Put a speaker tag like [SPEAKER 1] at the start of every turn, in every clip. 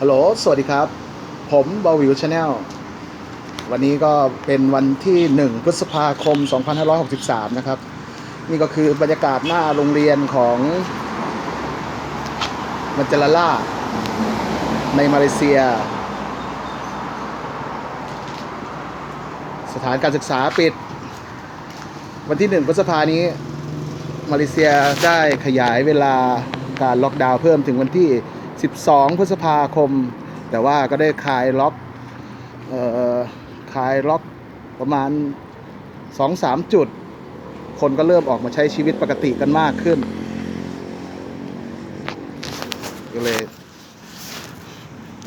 [SPEAKER 1] ฮัลโหล สวัสดีครับ ผมบาวิวชาแนล วันนี้ก็เป็นวันที่ 1 พฤษภาคม 2563 นะครับ นี่ก็คือบรรยากาศหน้าโรงเรียนของมันจลาล่า ในมาเลเซีย สถานการศึกษาปิด วันที่ 1 พฤษภานี้ มาเลเซียได้ขยายเวลาการล็อกดาวน์เพิ่มถึงวันที่ 12 พฤษภาคม แต่ว่าก็ได้คลายล็อกเอ่อคลายล็อกประมาณ 2-3 จุด คนก็เริ่มออกมาใช้ชีวิตปกติกันมากขึ้นก็เลย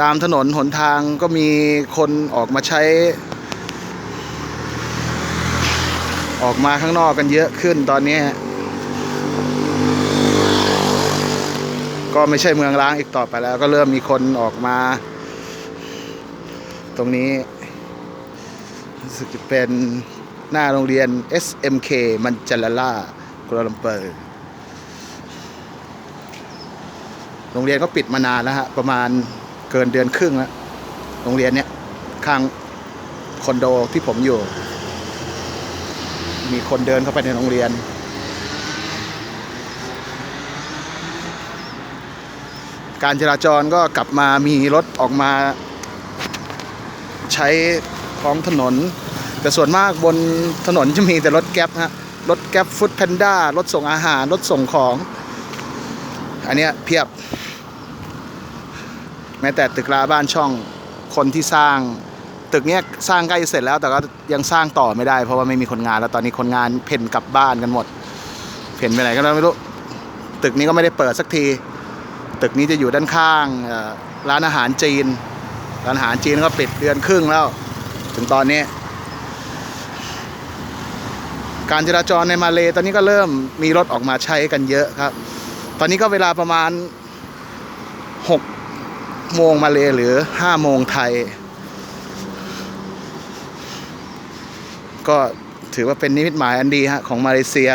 [SPEAKER 1] ตามถนนหนทางก็มีคนออกมาใช้ ออกมาข้างนอกกันเยอะขึ้นตอนนี้ ก็ไม่ใช่เมืองร้างอีกต่อไปแล้ว ก็เริ่มมีคนออกมา ตรงนี้รู้สึกจะเป็นหน้าโรงเรียน SMK มันจาลล่ากัวลัมเปอร์ โรงเรียนก็ปิดมานานแล้วฮะ ประมาณเกินเดือนครึ่งแล้ว โรงเรียนเนี้ยข้างคอนโดที่ผมอยู่ มีคนเดินเข้าไปในโรงเรียน การจราจรก็กลับมามีรถออกมาใช้ท้องถนน แต่ส่วนมากบนถนนจะมีแต่รถแก๊ปฮะรถแก๊ปฟุตแพนด้ารถส่งอาหาร รถส่งของ อันเนี้ยเพียบ แม้แต่ตึกราบ้านช่องคนที่สร้าง ตึกเนี้ยสร้างใกล้เสร็จแล้วแต่ก็ยังสร้างต่อไม่ได้ เพราะว่าไม่มีคนงานแล้วตอนนี้คนงานเพ่นกลับบ้านกันหมด เพ่นไปไหนก็ไม่รู้ ตึกนี้ก็ไม่ได้เปิดสักที ตึกนี้จะอยู่ด้านข้างร้านอาหารจีน ร้านอาหารจีนก็ปิดเดือนครึ่งแล้ว ถึงตอนนี้ การจราจรในมาเลตอนนี้ก็เริ่มมีรถออกมาใช้กันเยอะครับ ตอนนี้ก็เวลาประมาณ 6 โมงมาเลหรือ 5 โมงไทย ก็ถือว่าเป็นนิมิตหมายอันดีฮะของมาเลเซีย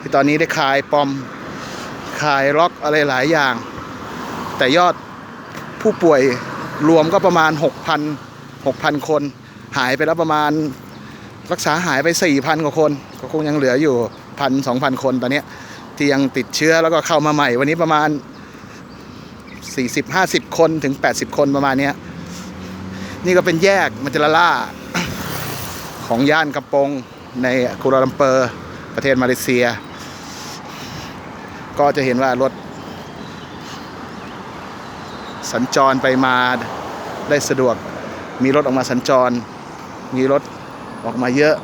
[SPEAKER 1] ที่ตอนนี้ได้คลายปอมคลายล็อกอะไรหลายอย่าง แต่ยอดผู้ป่วยรวมก็ประมาณ 6,000 6,000 คน หายไปแล้วประมาณรักษาหายไป 4,000 กว่าคน ก็คงยังเหลืออยู่พันสองพันคนตอนนี้ที่ยังติดเชื้อแล้วก็เข้ามาใหม่ วันนี้ประมาณ 40-50 คนถึง 80 คนประมาณนี้นี่ก็เป็นแยกมัจจลาล่าของย่านกระโปงในกัวลาลัมเปอร์ประเทศมาเลเซีย ก็จะเห็นว่ารถ สัญจรไปมาได้สะดวก มีรถออกมาสัญจร มีรถออกมาเยอะ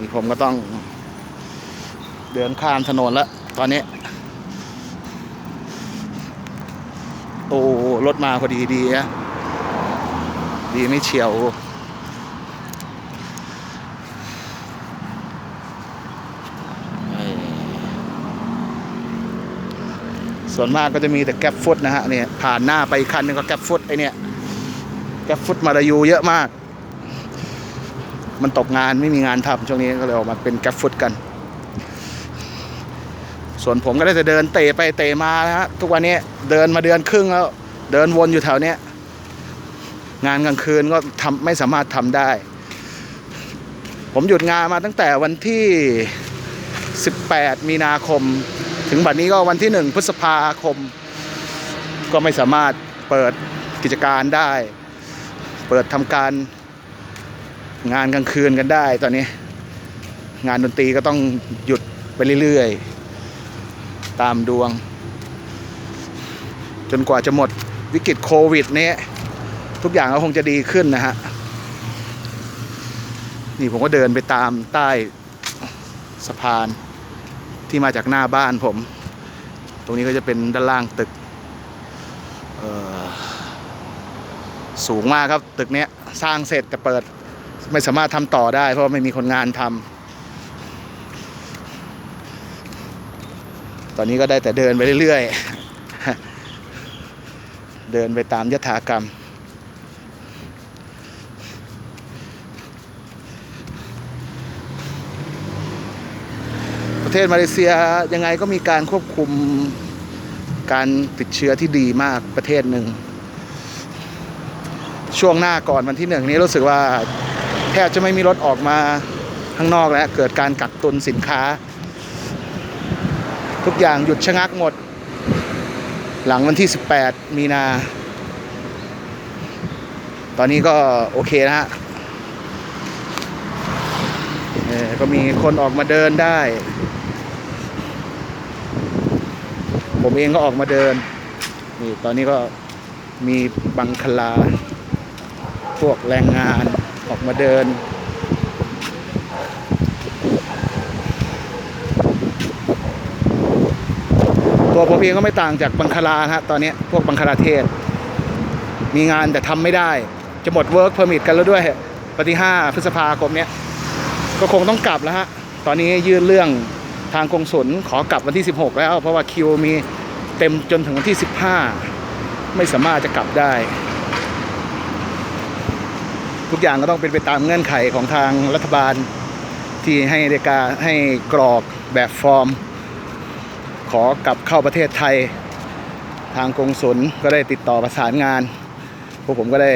[SPEAKER 1] นี่ผมก็ต้องเดินข้ามถนนแล้วตอนนี้ โอ้รถมาพอดีดีนะดีไม่เฉียว ส่วนมากก็จะมีแต่แก๊ปฟุตนะฮะเนี่ยผ่านหน้าไปคันนึงก็แก๊ปฟุตไอเนี่ยแก๊ปฟุตมาลายูเยอะมาก มันตกงานไม่มีงานทำช่วงนี้ก็เลยออกมาเป็นแก๊ปฟุตกัน ส่วนผมก็ได้แต่เดินเตะไปเตะมานะฮะทุกวันนี้เดินมาเดือนครึ่งแล้วเดินวนอยู่แถวเนี้ยงานกลางคืนก็ทำไม่สามารถทำได้ ผมหยุดงานมาตั้งแต่วันที่ 18 มีนาคม ถึงบัดนี้ก็วันที่ 1 พฤษภาคม ก็ไม่สามารถเปิดกิจการได้ เปิดทำการงานกลางคืนกันได้ตอนนี้ งานดนตรีก็ต้องหยุดไปเรื่อยๆ ตามดวง จนกว่าจะหมดวิกฤตโควิดนี้ทุกอย่างก็คงจะดีขึ้นนะฮะ นี่ผมก็เดินไปตามใต้สะพาน ที่มาจากหน้าบ้านผม ตรงนี้ก็จะเป็นด้านล่างตึกสูงมากครับตึกเนี้ยสร้างเสร็จแต่เปิดไม่สามารถทำต่อได้ เพราะว่าไม่มีคนงานทำตอนนี้ก็ได้แต่เดินไปเรื่อยๆ เดินไปตามยถากรรม ประเทศมาเลเซียยังไงก็มีการควบคุมการติดเชื้อที่ดีมากประเทศหนึ่ง ช่วงหน้าก่อนวันที่หนึ่งนี้รู้สึกว่าแทบจะไม่มีรถออกมาข้างนอกแล้วเกิดการกักตุนสินค้า ทุกอย่างหยุดชะงักหมด หลังวันที่ 18 มีนา ตอนนี้ก็โอเคนะฮะก็มีคนออกมาเดินได้ ผมเองก็ออกมาเดิน นี่ตอนนี้ก็มีบังคลา พวกแรงงานออกมาเดิน ตัวผมเองก็ไม่ต่างจากบังคลาฮะตอนนี้พวกบังคลาเทศ มีงานแต่ทำไม่ได้ จะหมดเวิร์กเพอร์มิทกันแล้วด้วยปฏิห้าพฤษภาคมเนี้ยก็คงต้องกลับแล้วฮะ ตอนนี้ยื่นเรื่อง ทางกงสุลขอกลับวันที่ 16 แล้ว เพราะว่าคิวมีเต็มจนถึงวันที่ 15 ไม่สามารถจะกลับได้ ทุกอย่างก็ต้องเป็นไปตามเงื่อนไขของทางรัฐบาลที่ให้เดกาให้กรอกแบบฟอร์ม ขอกลับเข้าประเทศไทย ทางกงสุลก็ได้ติดต่อประสานงานพวกผมก็ได้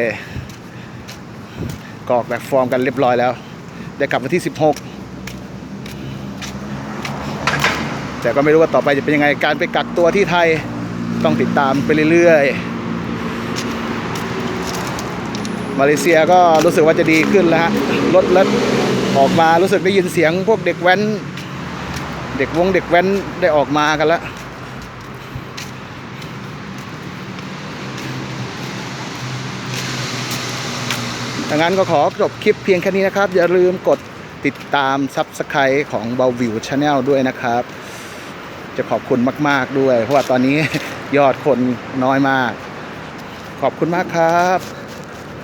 [SPEAKER 1] กรอกแบบฟอร์มกันเรียบร้อยแล้ว ได้กลับวันที่ 16 แต่ก็ไม่รู้ว่าต่อไปจะเป็นยังไงการไปกักตัวที่ไทยต้องติดตามไปเรื่อยๆ มาเลเซียก็รู้สึกว่าจะดีขึ้นแล้วฮะรถรถออกมารู้สึกได้ยินเสียงพวกเด็กแว้น เด็กวงเด็กแว้นได้ออกมากันแล้วดังนั้นก็ขอจบคลิปเพียงแค่นี้นะครับ อย่าลืมกดติดตาม Subscribe ของเบาวิวชาแนลด้วยนะครับ จะขอบคุณมาก ๆด้วย เพราะว่าตอนนี้ยอดคนน้อยมาก ขอบคุณมากครับ